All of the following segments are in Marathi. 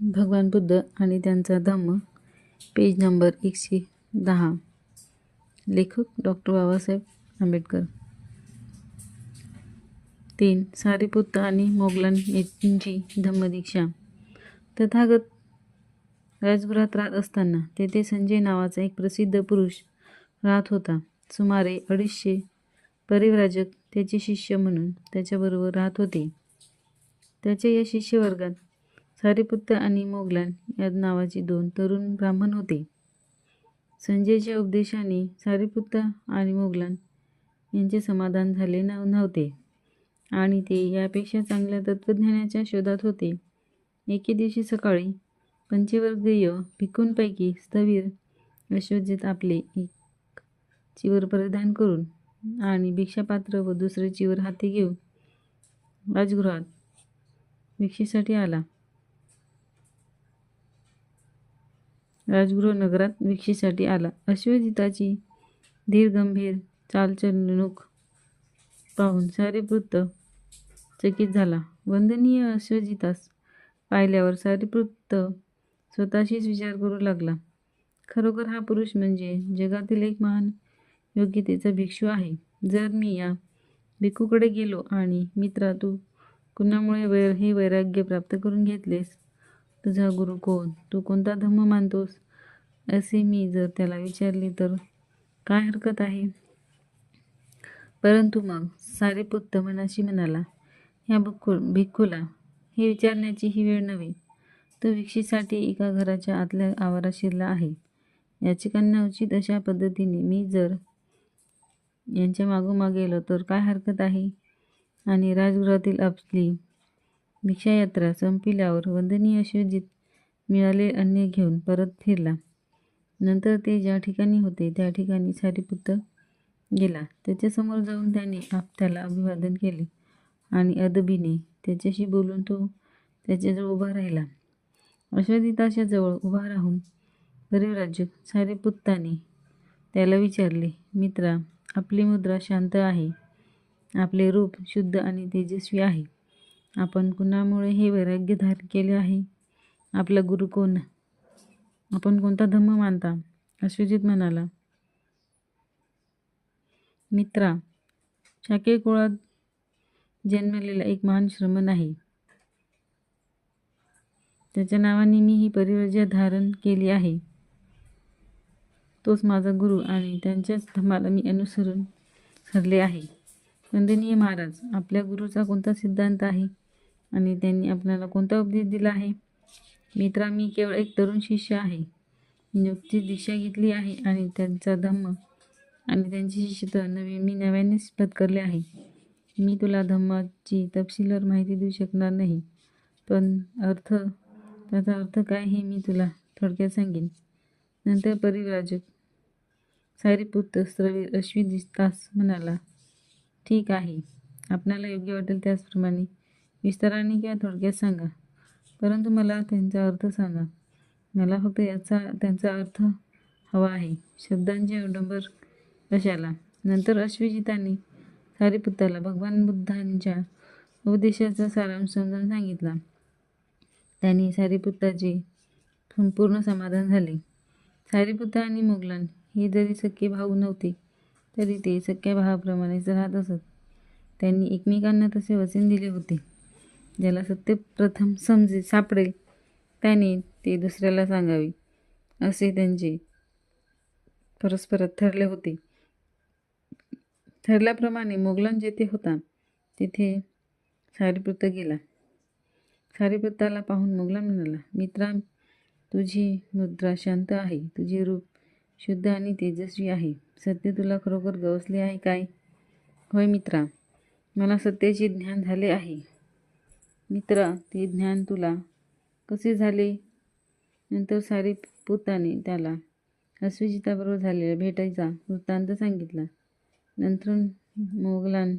भगवान बुद्ध आणि त्यांचा धम्म. पेज नंबर एकशे दहा. लेखक डॉक्टर बाबासाहेब आंबेडकर. तीन. सारीपुत्र आणि मोगलन यांची धम्मदीक्षा. तथागत राजगृहात राहत असताना तेथे संजय नावाचा एक प्रसिद्ध पुरुष राहत होता. सुमारे अडीचशे परिव्राजक त्याचे शिष्य म्हणून त्याच्याबरोबर राहत होते. त्याच्या या शिष्यवर्गात सारीपुत्त आणि मोगलान या नावाचे दोन तरुण ब्राह्मण होते. संजयच्या उपदेशाने सारीपुत्त आणि मोगलान यांचे समाधान झाले नव्हते आणि ते यापेक्षा चांगल्या तत्त्वज्ञानाच्या शोधात होते. एके दिवशी सकाळी पंचवर्गीय भिकूंपैकी स्थवीर अश्वजित आपले एक चिवर परिधान करून आणि भिक्षापात्र व दुसरे चिवर हाती घेऊन राजगृहात भिक्षेसाठी आला. राजगृह नगरात भिक्षेसाठी आला. अश्वजिताची धीरगंभीर चालचलणूक पाहून सारीपुत्त चकित झाला. वंदनीय अश्वजितास पाहिल्यावर सारीपृत्त स्वतःशीच विचार करू लागला. खरोखर हा पुरुष म्हणजे जगातील एक महान योग्यतेचा भिक्षू आहे. जर मी या भिक्खूकडे गेलो आणि मित्रा तू कुणामुळे वैर हे वैराग्य प्राप्त करून घेतलेस? तुझा गुरु कोण? तू कोणता धम्म मानतोस? असे मी जर त्याला विचारले तर काय हरकत आहे? परंतु मग सारे पुत्त मनाशी म्हणाला ह्या भिक्खू भिक्खूला हे विचारण्याची ही वेळ नव्हे. तो भिक्षेसाठी एका घराच्या आतल्या आवारात शिरला आहे. याचिकांना उचित अशा पद्धतीने मी जर यांच्या मागोमाग गेलो तर काय हरकत आहे? आणि राजगृहातील आपली भिक्षायात्रा संपल्यावर वंदनीय शिवजीत मिळाले अन्न घेऊन परत फिरला. नंतर ते ज्या ठिकाणी होते त्या ठिकाणी सारीपुत्त गेला. त्याच्यासमोर जाऊन त्याने आप त्याला अभिवादन केले आणि अदबीने त्याच्याशी बोलून तो त्याच्याजवळ उभा राहिला. अश्वदिताच्या जवळ उभा राहून परिव्राजक सारीपुत्ताने त्याला विचारले मित्रा आपली मुद्रा शांत आहे. आपले रूप शुद्ध आणि तेजस्वी आहे. आपण कुणामुळे हे वैराग्य धारण केले आहे? आपला गुरु कोण? आपण कोणता धम्म मानता? अश्वजित म्हणाला. मित्रा शाके कुळात जन्मलेला एक महान श्रमण आहे. त्याच्या नावाने मी ही परिवर्जा धारण केली आहे. तोच माझा गुरु आणि त्यांच्याच धमाला मी अनुसरून ठरले आहे. वंदनीय महाराज आपल्या गुरुचा कोणता सिद्धांत आहे? आणि त्यांनी आपल्याला कोणता उपदेश दिला आहे? मित्रा मी केवळ एक तरुण शिष्य आहे. नुकतीच दीक्षा घेतली आहे आणि त्यांचा धम्म आणि त्यांची शिष्यत्व नवी मी नव्याने पत्करले आहे. मी तुला धम्माची तपशीलवार माहिती देऊ शकणार नाही पण अर्थ त्याचा अर्थ काय हे मी तुला थोडक्यात सांगेन. नंतर परिव्राजक सारीपुत्र स्त्रवीर अश्वी दिसतास म्हणाला ठीक आहे. आपणाला योग्य वाटेल त्याचप्रमाणे विस्ताराने किंवा थोडक्यात सांगा. परंतु मला त्यांचा अर्थ सांगा. मला फक्त याचा त्यांचा अर्थ हवा आहे. शब्दांचे अवडंबर कशाला? नंतर अश्वजिताने सारीपुत्राला भगवान बुद्धांच्या उपदेशाचा सारांश समजावून सांगितला. त्यांनी सारीपुत्राचे संपूर्ण समाधान झाले. सारीपुत्र आणि मोगलान हे जरी सख्खे भाऊ नव्हते तरी ते सख्या भावाप्रमाणेच राहत असत. त्यांनी एकमेकांना तसे वचन दिले होते. ज्याला सत्य प्रथम समजे सापडेल त्याने ते दुसऱ्याला सांगावे असे त्यांचे परस्परात ठरले होते. ठरल्याप्रमाणे मोगलान जेथे होता तिथे सारीपुत्र गेला. सारीपुत्राला पाहून मोगलान म्हणाला मित्रा तुझी मुद्रा शांत आहे. तुझे रूप शुद्ध आणि तेजस्वी आहे. सत्य तुला खरोखर गवसले आहे काय? होय मित्रा मला सत्याचे ज्ञान झाले आहे. मित्रा ते ज्ञान तुला. कसे झाले? नंतर सारी पुताने त्याला. अस्विजिताबरोबर झालेल्या भेटायचा वृत्तांत सांगितला. नंतर मोगलान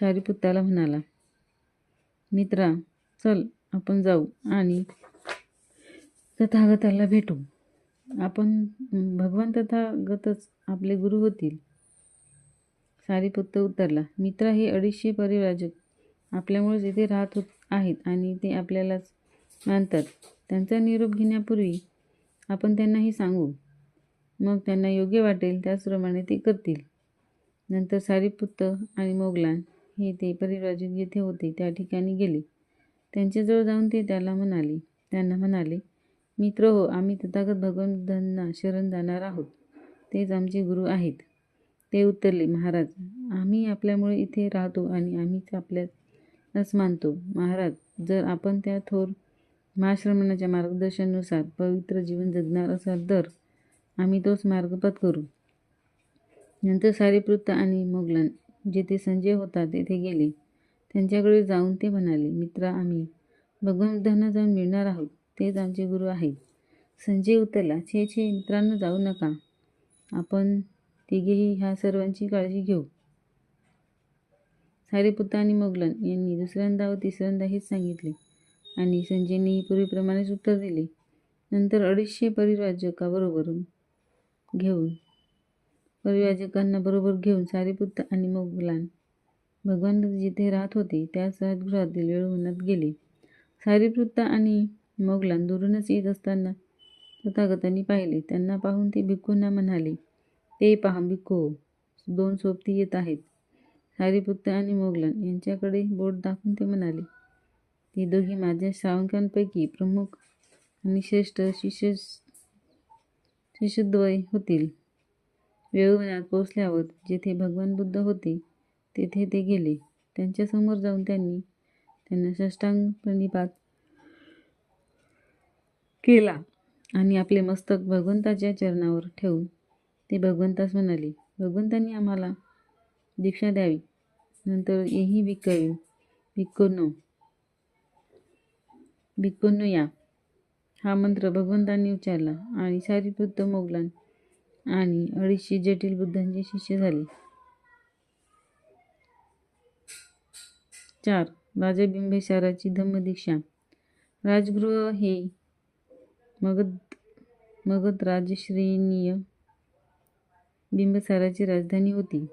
सारीपुत्ताला म्हणाला मित्रा चल आपण जाऊ आणि तथागताला भेटू. आपण भगवान तथागतच आपले गुरु होतील. सारीपुत्त उतरला मित्रा हे अडीचशे परिव्राजक आपल्यामुळे इथे राहत होत आहेत आणि ते आपल्यालाच मानतात. त्यांचा निरोप घेण्यापूर्वी आपण त्यांनाही सांगू. मग त्यांना योग्य वाटेल त्याचप्रमाणे ते करतील. नंतर सारीपुत्त आणि मोगलान हे ते परिव्राजित येथे होते त्या ठिकाणी गेले. त्यांच्याजवळ जाऊन ते त्याला म्हणाले त्यांना म्हणाले मित्र हो आम्ही तथागत भगवंतांना शरण जाणार आहोत. तेच आमचे गुरु आहेत. ते उत्तरले महाराज आम्ही आपल्यामुळे इथे राहतो आणि आम्हीच नच मानतो. महाराज जर आपण त्या थोर महाश्रमणाच्या मार्गदर्शनानुसार पवित्र जीवन जगणार असाल तर आम्ही तोच मार्गपत करू. नंतर सारेपृत्त आणि मोगलान जेथे संजय होता तेथे गेले. त्यांच्याकडे जाऊन ते म्हणाले मित्रा आम्ही भगवान जाऊन मिळणार आहोत. तेच आमचे गुरु आहेत. संजय उतरला. छे छे मित्रांनो जाऊ नका. आपण तिघेही ह्या सर्वांची काळजी घेऊ. सारीपुत्त आणि मोगलन यांनी दुसऱ्यांदा व तिसऱ्यांदा हेच सांगितले आणि संजयनेही पूर्वीप्रमाणेच उत्तर दिले. नंतर अडीचशे परिव्राजकाबरोबर घेऊन परिव्राजकांना बरोबर घेऊन सारीपुत्त आणि मोगलान भगवान जिथे राहत होते त्याच राजगृहातील वेळूवनात गेले. सारीपुत्त आणि मोगलान दुरूनच येत असताना तथागतांनी पाहिले. त्यांना पाहून ते भिक्खूंना म्हणाले ते पहा भिक्खू दोन सोबती येत आहेत. हरिपुत्र आणि मोगलान यांच्याकडे बोट दाखवून ते म्हणाले ती दोघी माझ्या श्रावकांपैकी प्रमुख आणि श्रेष्ठ शिष्य शिष्यद्वय होतील. वेळूवनात पोचल्यावर जेथे भगवान बुद्ध होते तेथे ते गेले. त्यांच्यासमोर जाऊन त्यांनी त्यांना षष्टांग प्रणिपात केला आणि आपले मस्तक भगवंताच्या चरणावर ठेवून ते भगवंतास म्हणाले भगवंतांनी आम्हाला दीक्षा द्यावी. नंतर यही भिक्कवी भिक्कोनो भिक्कोनो या हा मंत्र भगवंतांनी उच्चारला आणि शारीपृत्त मोगलां आणि अडीचशे जटिल बुद्धांचे शिष्य झाले. चार. राजा धम्म धम्मदीक्षा. राजगृह हे मगध मगध राजश्रेणीय बिंबसाराची राजधानी होती.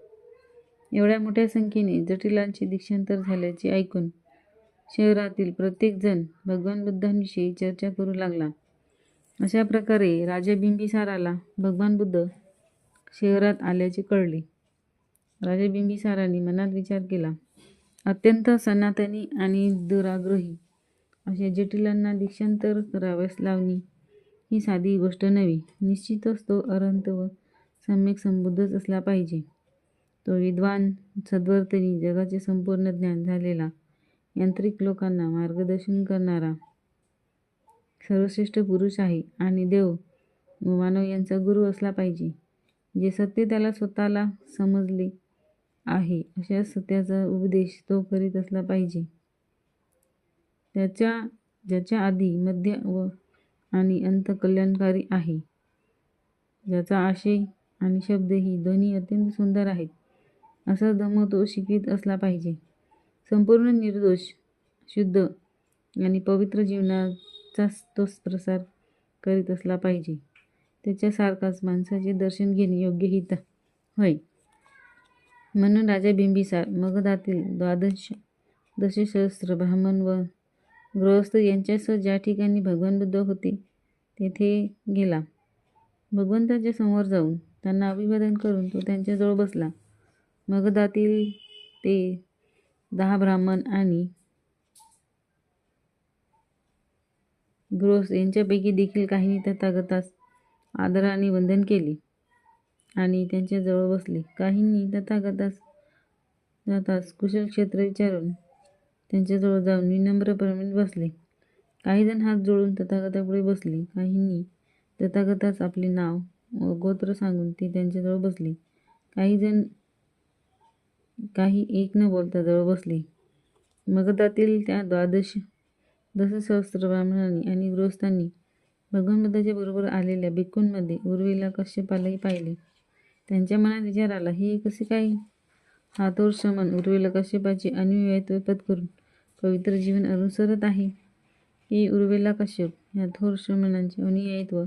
एवढ्या मोठ्या संख्येने जटिलांचे दीक्षांतर झाल्याचे ऐकून शहरातील प्रत्येकजण भगवान बुद्धांविषयी चर्चा करू लागला. अशा प्रकारे राजा बिंबिसाराला भगवान बुद्ध शहरात आल्याचे कळले. राजा बिंबिसाराने मनात विचार केला अत्यंत सनातनी आणि दुराग्रही अशा जटिलांना दीक्षांतर कराव्यास लावणी ही साधी गोष्ट नव्हे. निश्चितच तो अरंत व सम्यक संबुद्धच असला पाहिजे. तो विद्वान सद्वर्तनी जगाचे संपूर्ण ज्ञान झालेला यांत्रिक लोकांना मार्गदर्शन करणारा सर्वश्रेष्ठ पुरुष आहे आणि देव व मानव यांचा गुरु असला पाहिजे जे सत्य त्याला स्वतःला समजले आहे अशा सत्याचा उपदेश तो करीत असला पाहिजे. त्याच्या ज्याच्या आधी मध्य व आणि अंत कल्याणकारी आहे. ज्याचा आशय आणि शब्द ही दोन्ही अत्यंत सुंदर आहेत. असा दम तो शिकवित असला पाहिजे. संपूर्ण निर्दोष शुद्ध आणि पवित्र जीवनाचाच तो प्रसार करीत असला पाहिजे. त्याच्यासारखाच माणसाचे दर्शन घेणे योग्य हित होय. म्हणून राजा बिंबिसार मगधातील द्वादश दशसहस्र ब्राह्मण व गृहस्थ यांच्यासह ज्या ठिकाणी भगवान बुद्ध होते तेथे गेला. भगवंताच्या समोर जाऊन त्यांना अभिवादन करून तो त्यांच्याजवळ बसला. मगधातील ते दहा ब्राह्मण आणि ग्रोस यांच्यापैकी देखील काहींनी तथागतास आदराने वंदन केले आणि त्यांच्याजवळ बसले. काहींनी तथागतास जातास कुशल क्षेत्र विचारून त्यांच्याजवळ जाऊन विनम्रपणे बसले. काहीजण हात जोडून तथागतापुढे बसले. काहींनी तथागतास आपले नाव व गोत्र सांगून ते त्यांच्याजवळ बसले. काहीजण काही एक न बोलता जवळ बसले. मगधातील त्या द्वादश दशसहस्र ब्राह्मणांनी आणि गृहस्थांनी भगवान बरोबर आलेल्या भिक्कूंमध्ये उर्वीला कश्यपालाही पाहिले. त्यांच्या मनात विचार आला हे कसे काय हा थोर श्रमण उर्वेला कश्यपाचे अनुयायित्व पत्करून पवित्र जीवन अनुसरत आहे. हे उर्वेला कश्यप या थोर श्रमणांचे अनुयायित्व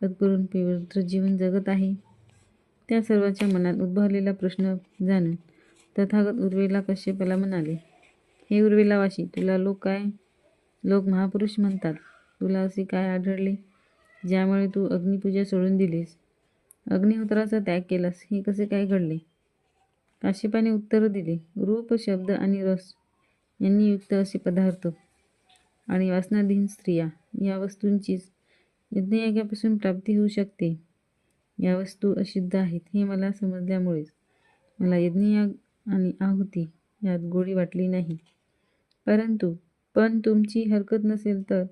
पत्करून पवित्र जीवन जगत आहे. त्या सर्वांच्या मनात उद्भवलेला प्रश्न जाणून तथागत उर्वेला कश्यपाला म्हणाले हे उर्वेलावाशी तुला लोक काय लोक महापुरुष म्हणतात. तुला असे काय आढळले ज्यामुळे तू अग्निपूजा सोडून दिलीस? अग्निहोत्राचा त्याग केलास हे कसे काय घडले? काश्यपाने उत्तर दिले रूप शब्द आणि रस यांनी युक्त असे पदार्थ आणि वासनाधीन स्त्रिया या वस्तूंचीच यज्ञयागापासून प्राप्ती होऊ शकते. या वस्तू अशुद्ध आहेत हे मला समजल्यामुळेच. मला यज्ञयाग आणि आहुती यात गोडी वाटली नाही. परंतु पण तुमची हरकत नसेल तर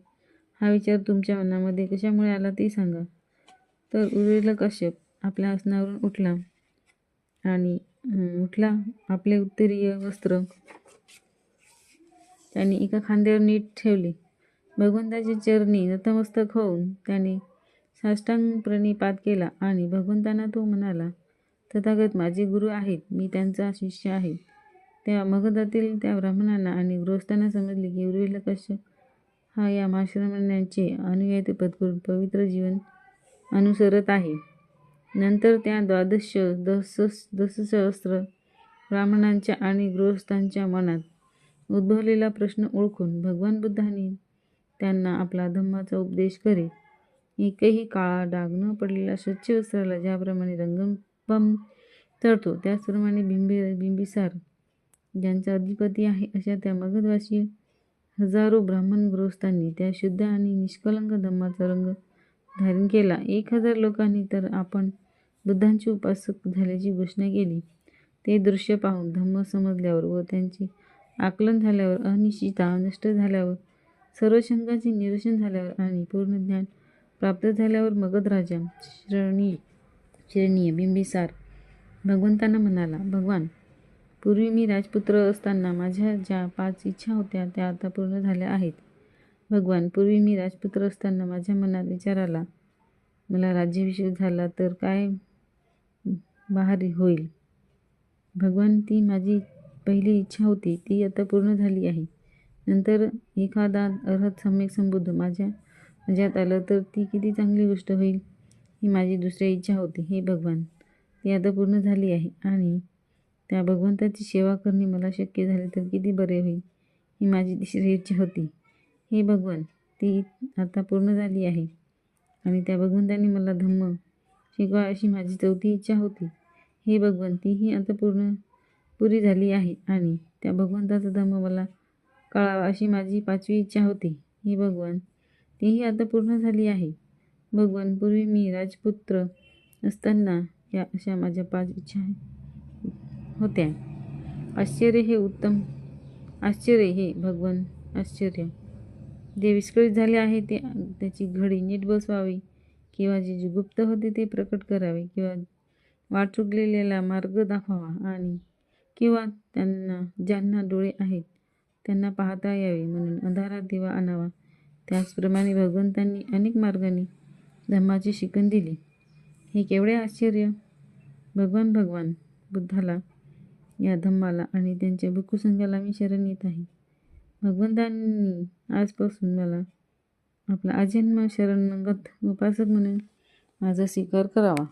हा विचार तुमच्या मनामध्ये कशामुळे आला ते सांगा. तर उरलेला कश्यप आपल्या आसनावरून उठला आणि उठला आपले उत्तरीय वस्त्र. त्याने एका खांद्यावर नीट ठेवले. भगवंताची चरणी नतमस्तक होऊन त्याने साष्टांग प्रणिपात केला आणि भगवंतांना तो म्हणाला तथागत माझे गुरु आहेत मी त्यांचा शिष्य आहे. त्या मगधातील त्या ब्राह्मणांना आणि गृहस्थांना समजले की उर्विल कश्यप हा या माश्रमण्यांचे अनुयायी पत्करून पवित्र जीवन अनुसरत आहे. नंतर त्या द्वादश दस दससहस्र ब्राह्मणांच्या आणि गृहस्थांच्या मनात उद्भवलेला प्रश्न ओळखून भगवान बुद्धांनी त्यांना आपला धम्माचा उपदेश करीत एकही काळा डाग न पडलेला स्वच्छ वस्त्राला ज्याप्रमाणे रंगम पम चढतो त्याचप्रमाणे बिंबी बिंबिसार ज्यांचा अधिपती आहे अशा त्या मगधवासी हजारो ब्राह्मण गृहस्थांनी त्या शुद्ध आणि निष्कलंक धम्माचा रंग धारण केला. एक हजार लोकांनी तर आपण बुद्धांचे उपासक झाल्याची घोषणा केली. ते दृश्य पाहून धम्म समजल्यावर व त्यांचे आकलन झाल्यावर अनिश्चिता नष्ट झाल्यावर सर्व शंकांचे निरसन झाल्यावर आणि पूर्ण ज्ञान प्राप्त झाल्यावर मगध राजा श्रणी श्रेणीय बिंबिसार. भगवंतांना म्हणाला भगवान पूर्वी मी राजपुत्र असताना माझ्या ज्या पाच इच्छा होत्या त्या आता पूर्ण झाल्या आहेत. भगवान पूर्वी मी राजपुत्र असताना माझ्या मनात विचार आला मला राज्याभिषेक झाला तर काय बहारी होईल? भगवान ती माझी पहिली इच्छा होती ती आता पूर्ण झाली आहे. नंतर एखादा अर्हत सम्यक संबुद्ध माझ्या माझ्यात आलं तर ती किती चांगली गोष्ट होईल? ही माझी दुसरी इच्छा होती. हे भगवान ती आता पूर्ण झाली आहे आणि त्या भगवंताची सेवा करणे मला शक्य झाले तर किती बरे होईल ही माझी तिसरी इच्छा होती. हे भगवान ती आता पूर्ण झाली आहे आणि त्या भगवंताने मला धम्म शिकवा अशी माझी चौथी इच्छा होती. हे भगवान तीही आता पूर्ण पुरी झाली आहे आणि त्या भगवंताचा धम्म मला कळावा अशी माझी पाचवी इच्छा होती. हे भगवान तीही आता पूर्ण झाली आहे. भगवान पूर्वी मी राजपुत्र असताना या अशा माझ्या पाच इच्छा होत्या. आश्चर्य हे उत्तम आश्चर्य हे भगवान आश्चर्य. जे विस्कळीत झाले आहे ते त्याची घडी नीट बसवावी किंवा जे जे गुप्त होते ते प्रकट करावे किंवा वाट चुकलेल्याला मार्ग दाखवावा आणि किंवा त्यांना ज्यांना डोळे आहेत त्यांना पाहता यावे म्हणून अंधारात दिवा आणावा. त्याचप्रमाणे भगवंतांनी अनेक मार्गांनी धम्माची शिकण दिली. हे केवढे आश्चर्य! भगवान भगवान! बुद्धाला या धम्माला आणि त्यांच्या भिक्खुसंघाला मी शरण येत आहे. भगवंतांनी आजपासून मला आपला आजन्म शरणगत उपासक म्हणून माझा स्वीकार करावा.